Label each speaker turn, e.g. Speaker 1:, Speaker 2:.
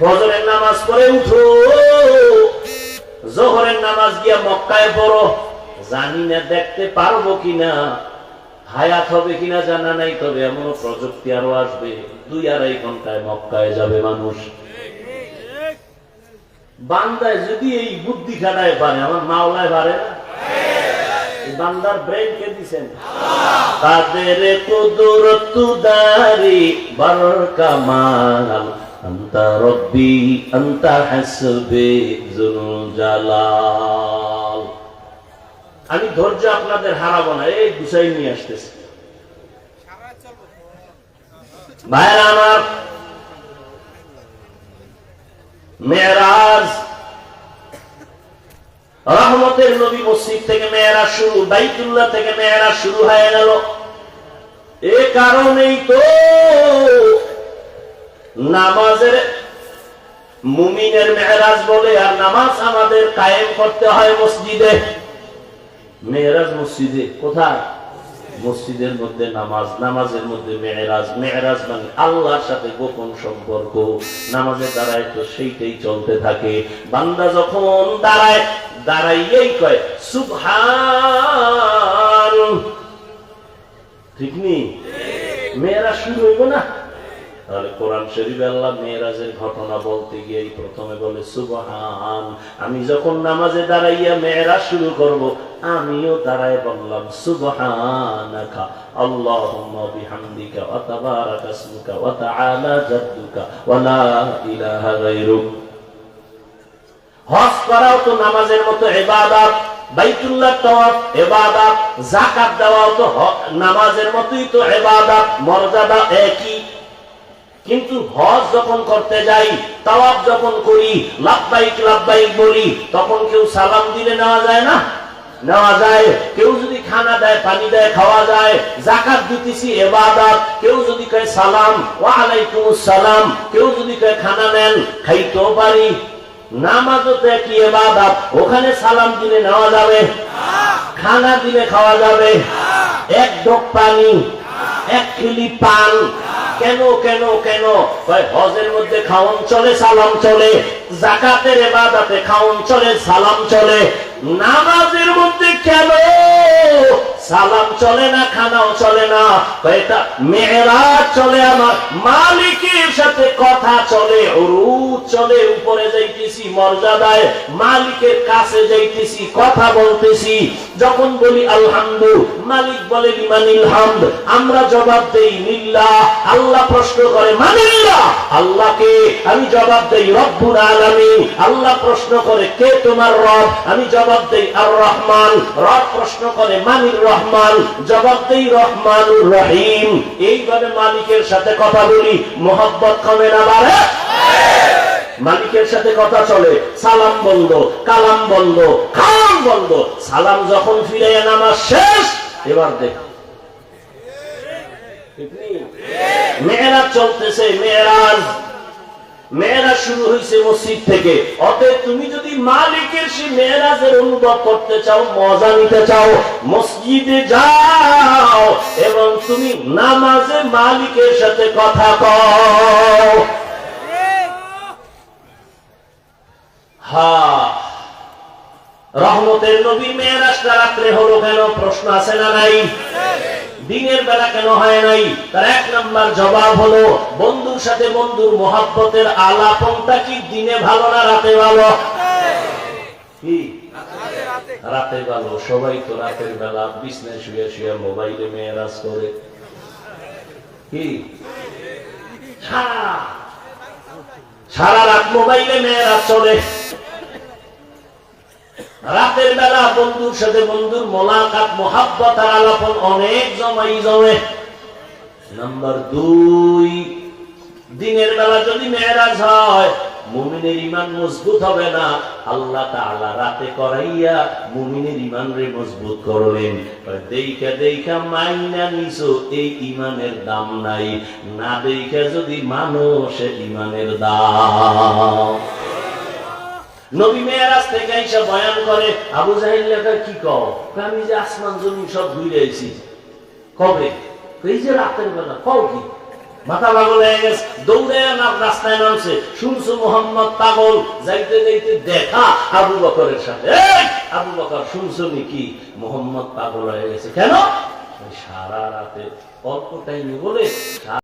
Speaker 1: ফজরের নামাজ পড়ে উঠো। জোহরের নামাজ গিয়া মক্কায় পড়ো। জানি না দেখতে পারব কিনা, হায়াত হবে কিনা জানা নাই, তবে এমন প্রযুক্তি আরও আসবে। দুই আড়াই ঘন্টায় মক্কায় যাবে মানুষ। বান্দায় যদি এই বুদ্ধি খাটায় পারে, আমার মাওলায় পারে না? বান্দার ব্রেন কে দিছেন? তাদের কুদরত দারি বরকামাল আন্তা রব্বি, আন্তা হাসবে জুল জালাল। আমি ধৈর্য আপনাদের হারাবো না, এই গুছাই নিয়ে আসতেছি। ভাইরা আমার, মেয়েরাজ, রহমতের নবী মসজিদ থেকে মেয়েরা শুরু, বাইতুল্লাহ থেকে মেয়েরা শুরু হয়ে গেল। এ কারণেই তো নামাজের মুমিনের মেহরাজ বলে, আর নামাজ আমাদের কায়েম করতে হয় মসজিদে। মেহরাজ মসজিদে? কোথায়? মসজিদের মধ্যে নামাজ, নামাজের মধ্যে মেহরাজ। মেহরাজ মানে আল্লাহর সাথে গোপন সম্পর্ক। নামাজের দ্বারায় তো সেইটাই চলতে থাকে। বান্দা যখন দাঁড়ায়, দাঁড়াইয়েই কয়, সুবহান ঠিক নেই? মেয়েরা শুরু হইব না? তাহলে কোরআন শরীফে আল্লাহ মেয়েরাজের ঘটনা বলতে গিয়ে প্রথমে বলে, সুবহান, আমি যখন নামাজে দাঁড়াইয়া মেয়েরা শুরু করব, আমিও দাঁড়ায় বললাম গায়রুক। হজ করাও নামাজের মতো নামাজের মতোই তো মর্যাদা একই। কিন্তু হজ যখন করতে যাই তাওয়াব যখন করি লাভবাইক লাভবাইক বলি, তখন কেউ সালাম দিলে নেওয়া যায় না? নেওয়া যায়। কেউ যদি খানা দেয়, পানি দেয়, খাওয়া যায়, জাকাত দিতেছি, এবাদত। কেউ যদি কয় সালাম ওয়া আলাইকুম সালাম। কেউ যদি কয় খানা নেন, খাইতেও পারি। নামাজও তো কি এবাদত। ওখানে সালাম দিলে নেওয়া যাবে। খানা দিলে খাওয়া যাবে। এক ডোক পানি, এক খিলি পান। কেন কেন কেন? হজের মধ্যে খাওন চলে, সালাম চলে। জাকাতের এবাদাতে খাওন চলে, সালাম চলে। নামাজের মধ্যে কেন? সালাম চলে না, খানাও চলে না। এটা মেহরাজ চলে, আমার মালিকের সাথে কথা চলে রুদ চলে, উপরে যাইতেছি, মর্যাদায় মালিকের কাছে যাইতেছি, কথা বলতেছি। যখন বলি আলহামদু, মালিক বলে লিমানিল হামদ। আমরা জবাব দেই নিল্লাহ আল্লাহ প্রশ্ন করে মানিল্লাহ আল্লাহকে আমি জবাব দেই রব্বুল আলামিন। আল্লাহ প্রশ্ন করে, কে তোমার রব? আমি জবাব দেই আর রহমান রব প্রশ্ন করে, মানির রহমান। জবাব দেই রহমানুর রহিম। এইভাবে মালিকের সাথে কথা বলি, মোহাব্বত কমে না বাড়ে। মালিকের সাথে কথা চলে, সালাম বন্ধ, কালাম বন্ধ খালাম বন্ধ। সালাম যখন ফিরে নামাজ শেষ, এবার দেখ। মেয়েরাজ চলতেছে, মেয়েরাজ। মেয়েরা শুরু হয়েছে মসজিদ থেকে। অতএব তুমি যদি মালিকের সে মেয়েরাজের অনুভব করতে চাও, মজা নিতে চাও, মসজিদে যাও এবং তুমি নামাজে মালিকের সাথে কথা কও। রহমতের নবী মেয়েরাজটা রাত্রে হলো কেন? প্রশ্ন আছে না নাই? দিনের বেলা কেন হয় নাই? তার এক নাম্বার জবাব হলো, বন্ধুর সাথে বন্ধুর মহাব্বতের আলাপনটা কি দিনে ভালো না রাতে ভালো? কি? রাতে ভালো। সবাই তো রাতের বেলা বিছনায় শুয়ে শুয়ে মোবাইলে মেয়েরাজ করে। কি? সারা। রাত মোবাইলে মেয়েরা চলে। রাতের বেলা বন্ধুর সাথে বন্ধুর মোলাকাত, মোহাব্বত আর আলাপন অনেক জমাই জমে। নাম্বার দুই, দিনের বেলা যদি মেয়েরাজ হয়, মুমিনের ইমান মজবুত হবে না। আল্লাহ তাআলা রাতে করাইয়া মুমিনের ইমান রে মজবুত করলেন। দেইখা দেইখা মাইনা নিছো, এই ইমানের দাম নাই। না দেইখা যদি মানুষ ইমানের দাম নবী থেকে বয়ান করে, আবু কি কও? আমি যে আসমান জমি সব কবে? কই যে রাতের বেলা। কও কি? মাথা পাগল হয়ে গেছে। দৌড়ে রাস্তায় নামছে। শুনছো, মোহাম্মদ পাগল? যাইতে যাইতে দেখা আবু বকরের সাথে। আবু বকর, শুনছো নাকি? মোহাম্মদ পাগল হয়ে গেছে। কেন? সারা রাতে অল্প টাইমে বলে